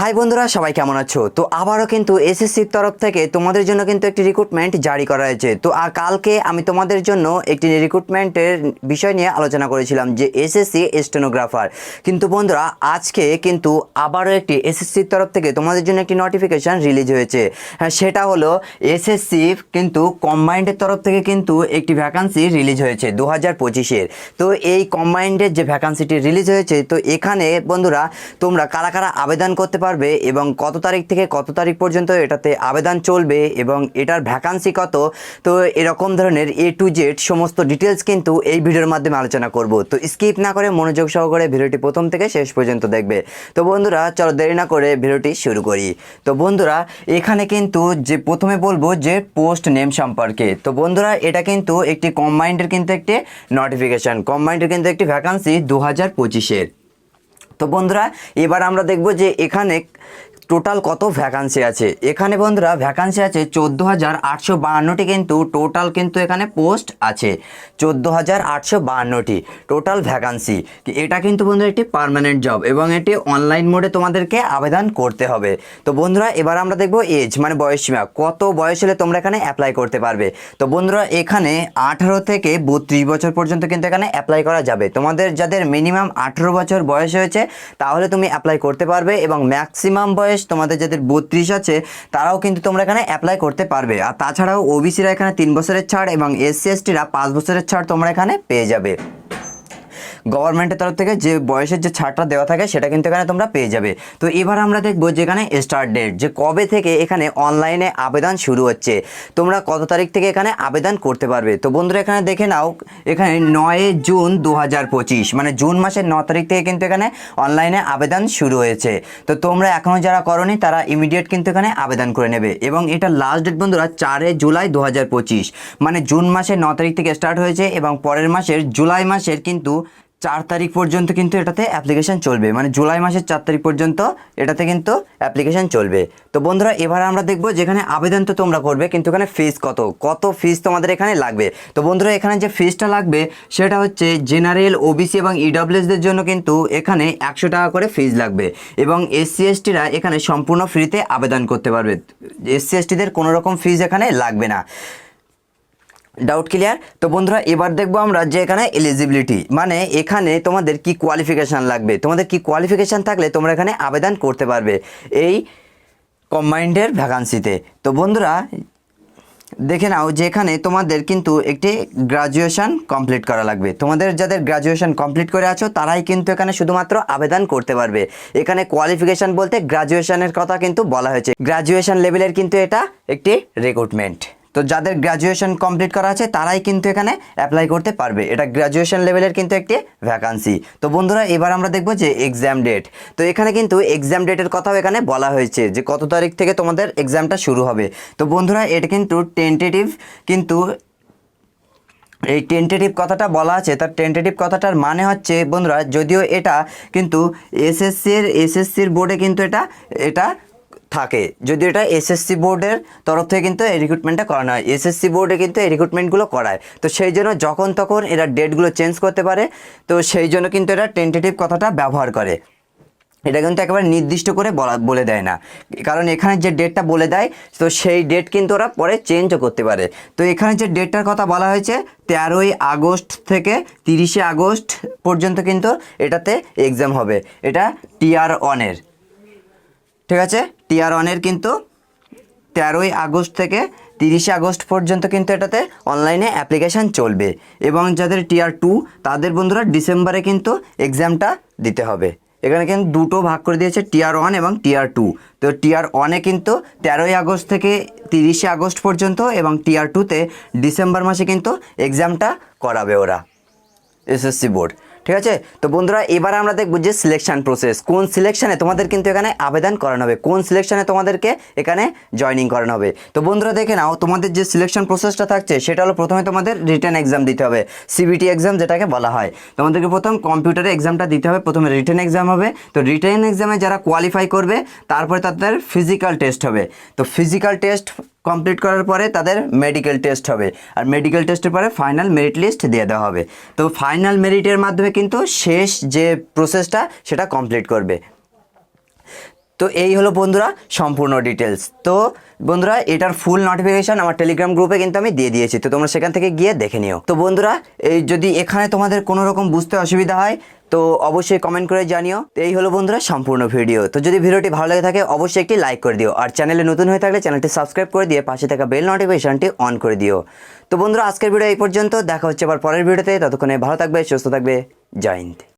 High বন্ধুরা, সবাই কেমন আছো? তো আবারও কিন্তু এসএসসির তরফ থেকে তোমাদের জন্য কিন্তু একটি রিক্রুটমেন্ট জারি করা হয়েছে। তো আর কালকে আমি তোমাদের জন্য একটি রিক্রুটমেন্টের বিষয় নিয়ে আলোচনা করেছিলাম যে এসএসসি স্টেনোগ্রাফার কিন্তু বন্ধুরা, আজকে কিন্তু আবারও একটি এসএসসির তরফ থেকে তোমাদের জন্য একটি নোটিফিকেশান রিলিজ হয়েছে। হ্যাঁ সেটা হলো এসএসসি কিন্তু কম্বাইন্ডের তরফ থেকে কিন্তু একটি ভ্যাকান্সি রিলিজ হয়েছে দু হাজার পঁচিশের। তো এই কম্বাইন্ডের যে ভ্যাকান্সিটি রিলিজ হয়েছে, তো এখানে বন্ধুরা, তোমরা কারা কারা আবেদন করতে পারবে এবং কত তারিখ থেকে কত তারিখ পর্যন্ত এটাতে আবেদন চলবে এবং এটার ভ্যাকান্সি কত? তো এরকম ধরনের এ টু জেড সমস্ত ডিটেলস কিন্তু এই ভিডিওর মাধ্যমে আলোচনা করব। তো স্কিপ না করে মনোযোগ সহকারে ভিডিওটি প্রথম থেকে শেষ পর্যন্ত দেখবে। তো বন্ধুরা, চলো দেরি না করে ভিডিওটি শুরু করি। তো বন্ধুরা, এখানে কিন্তু যে প্রথমে বলব যে পোস্ট নেম সম্পর্কে। তো বন্ধুরা, এটা কিন্তু একটি কম্বাইন্ডের কিন্তু একটি নোটিফিকেশান কম্বাইন্ডের কিন্তু একটি ভ্যাকান্সি দু হাজার পঁচিশের। তো বন্ধুরা এবার আমরা দেখব যে এখানে টোটাল কত ভ্যাকান্সি আছে? এখানে বন্ধুরা ভ্যাকান্সি আছে চোদ্দ হাজার আটশো বাহান্নটি কিন্তু টোটাল কিন্তু এখানে পোস্ট আছে। চোদ্দ হাজার আটশো বাহান্নটি টোটাল ভ্যাকান্সি এটা কিন্তু বন্ধুরা একটি পার্মানেন্ট জব এবং এটি অনলাইন মোডে তোমাদেরকে আবেদন করতে হবে। তো বন্ধুরা এবার আমরা দেখব এজ মানে বয়সসীমা কত বয়স হলে তোমরা এখানে অ্যাপ্লাই করতে পারবে? তো বন্ধুরা এখানে আঠারো থেকে বত্রিশ বছর পর্যন্ত কিন্তু এখানে অ্যাপ্লাই করা যাবে। তোমাদের যাদের মিনিমাম আঠেরো বছর বয়স হয়েছে, তাহলে তুমি অ্যাপ্লাই করতে পারবে এবং ম্যাক্সিমাম বয়স তোমাদের যাদের বত্রিশ আছে, তারাও কিন্তু তোমরা এখানে অ্যাপ্লাই করতে পারবে। আর তাছাড়াও ওবিসিরা এখানে তিন বছরের ছাড় এবং এসসি এসটিরা পাঁচ বছরের ছাড় তোমরা এখানে পেয়ে যাবে। গভর্নমেন্টের তরফ থেকে যে বয়সের যে ছাড়টা দেওয়া থাকে সেটা কিন্তু এখানে তোমরা পেয়ে যাবে। তো এবার আমরা দেখব যেখানে স্টার্ট ডেট যে কবে থেকে এখানে অনলাইনে আবেদন শুরু হচ্ছে। তোমরা কত তারিখ থেকে এখানে আবেদন করতে পারবে? তো বন্ধুরা, এখানে দেখে নাও, এখানে নয় জুন দু হাজার পঁচিশ মানে জুন মাসের ন তারিখ থেকে কিন্তু এখানে অনলাইনে আবেদন শুরু হয়েছে। তো তোমরা এখনও যারা করনি, তারা ইমিডিয়েট কিন্তু এখানে আবেদন করে নেবে। এবং এটা লাস্ট ডেট বন্ধুরা, চারে জুলাই দু হাজার পঁচিশ মানে জুন মাসের ন তারিখ থেকে স্টার্ট হয়েছে এবং পরের মাসের জুলাই মাসের কিন্তু চার তারিখ পর্যন্ত কিন্তু এটাতে অ্যাপ্লিকেশন চলবে। মানে জুলাই মাসের চার তারিখ পর্যন্ত এটাতে কিন্তু অ্যাপ্লিকেশন চলবে। তো বন্ধুরা, এবার আমরা দেখব যেখানে আবেদন তো তোমরা করবে, কিন্তু এখানে ফিস কত? কত ফিস তোমাদের এখানে লাগবে? তো বন্ধুরা, এখানে যে ফিসটা লাগবে, সেটা হচ্ছে জেনারেল ওবিসি এবং ইডব্লিউএসদের জন্য কিন্তু এখানে একশো টাকা করে ফিস লাগবে। এবং এসসি এসটিরা এখানে সম্পূর্ণ ফ্রিতে আবেদন করতে পারবে। এসসি এসটিদের কোনো রকম ফিস এখানে লাগবে না। ডাউট ক্লিয়ার তো বন্ধুরা, এবার দেখব আমরা যে এখানে এলিজিবিলিটি মানে এখানে তোমাদের কি কোয়ালিফিকেশান লাগবে? তোমাদের কি কোয়ালিফিকেশান থাকলে তোমরা এখানে আবেদন করতে পারবে এই কম্বাইন্ডের ভ্যাকান্সিতে তো। বন্ধুরা, দেখে নাও যে এখানে তোমাদের কিন্তু একটি গ্রাজুয়েশন কমপ্লিট করা লাগবে। তোমাদের যাদের গ্রাজুয়েশন কমপ্লিট করে আছো, তারাই কিন্তু এখানে শুধুমাত্র আবেদন করতে পারবে। এখানে কোয়ালিফিকেশান বলতে গ্রাজুয়েশনের কথা কিন্তু বলা হয়েছে। গ্রাজুয়েশন লেভেলের কিন্তু এটা একটি রিক্রুটমেন্ট তো যাদের গ্র্যাজুয়েশন কমপ্লিট করা আছে, তারাই কিন্তু এখানে অ্যাপ্লাই করতে পারবে। এটা গ্র্যাজুয়েশন লেভেলের কিন্তু একটি ভ্যাকান্সি তো বন্ধুরা, এবার আমরা দেখব যে এক্সাম ডেট তো এখানে কিন্তু এক্সাম ডেটের কথাও এখানে বলা হয়েছে যে কত তারিখ থেকে তোমাদের এক্সামটা শুরু হবে। তো বন্ধুরা, এটা কিন্তু টেন্টেটিভ কিন্তু এই টেন্টেটিভ কথাটা বলা আছে। তার টেন্টেটিভ কথাটার মানে হচ্ছে, বন্ধুরা, যদিও এটা কিন্তু এসএসসির এসএসসির বোর্ডে কিন্তু এটা এটা থাকে। যদি এটা এসএসসি বোর্ডের তরফ থেকে কিন্তু এই রিক্রুটমেন্টটা করানো হয়। এসএসসি বোর্ডে কিন্তু এই রিক্রুটমেন্টগুলো করায়। তো সেই জন্য যখন তখন এরা ডেটগুলো চেঞ্জ করতে পারে। তো সেই জন্য কিন্তু এরা টেন্টেটিভ কথাটা ব্যবহার করে। এটা কিন্তু একেবারে নির্দিষ্ট করে বলা, বলে দেয় না। কারণ এখানে যে ডেটটা বলে দেয়, তো সেই ডেট কিন্তু ওরা পরে চেঞ্জও করতে পারে। তো এখানে যে ডেটটার কথা বলা হয়েছে, তেরোই আগস্ট থেকে তিরিশে আগস্ট পর্যন্ত কিন্তু এটাতে এক্সাম হবে। এটা টিআর ওয়ানের ঠিক আছে? টিআর ওয়ানের কিন্তু তেরোই আগস্ট থেকে তিরিশে আগস্ট পর্যন্ত কিন্তু এটাতে অনলাইনে অ্যাপ্লিকেশান চলবে। এবং যাদের টিআর টু তাদের বন্ধুরা ডিসেম্বরে কিন্তু এক্সামটা দিতে হবে। এখানে কিন্তু দুটো ভাগ করে দিয়েছে টিআর ওয়ান এবং টিআর টু তো টিআর ওয়ানে কিন্তু তেরোই আগস্ট থেকে তিরিশে আগস্ট পর্যন্ত এবং টিআর টুতে ডিসেম্বর মাসে কিন্তু এক্সামটা করাবে ওরা। এসএসসি বোর্ড ঠিক আছে? তো বন্ধুরা, এবার আমরা দেখব যে সিলেকশান প্রসেস কোন সিলেকশানে তোমাদের কিন্তু এখানে আবেদন করানো হবে? কোন সিলেকশানে তোমাদেরকে এখানে জয়নিং করানো হবে? তো বন্ধুরা, দেখে নাও, তোমাদের যে সিলেকশন প্রসেসটা থাকছে, সেটা হলো প্রথমে তোমাদের রিটার্ন এক্সাম দিতে হবে। সিবিটি এক্সাম যেটাকে বলা হয়। তোমাদেরকে প্রথম কম্পিউটারে এক্সামটা দিতে হবে। প্রথমে রিটার্ন এক্সাম হবে। তো রিটার্ন এক্সামে যারা কোয়ালিফাই করবে, তারপরে তাদের ফিজিক্যাল টেস্ট হবে। তো ফিজিক্যাল টেস্ট কমপ্লিট করার পরে তাদের মেডিকেল টেস্ট হবে। আর মেডিকেল টেস্টের পরে ফাইনাল মেরিট লিস্ট দিয়ে দেওয়া হবে। তো ফাইনাল মেরিটের মাধ্যমে কিন্তু শেষ যে প্রসেসটা সেটা কমপ্লিট করবে। তো এই হলো বন্ধুরা সম্পূর্ণ ডিটেলস তো বন্ধুরা, এটার ফুল নোটিফিকেশন আমার টেলিগ্রাম গ্রুপে কিন্তু আমি দিয়ে দিয়েছি। তো তোমরা সেখান থেকে গিয়ে দেখে নিও। তো বন্ধুরা, এই যদি এখানে তোমাদের কোনো রকম বুঝতে অসুবিধা হয়, তো অবশ্যই কমেন্ট করে জানিও। তো এই হলো বন্ধুরা সম্পূর্ণ ভিডিও তো যদি ভিডিওটি ভালো লাগে থাকে, অবশ্যই একটি লাইক করে দিও। আর চ্যানেলে নতুন হয়ে থাকলে চ্যানেলটি সাবস্ক্রাইব করে দিয়ে পাশে থাকা বেল নোটিফিকেশনটি অন করে দিও। তো বন্ধুরা, আজকের ভিডিও এই পর্যন্ত। দেখা হচ্ছে আবার পরের ভিডিওতে ততক্ষণে ভালো থাকবে, সুস্থ থাকবে। জয় হিন্দ।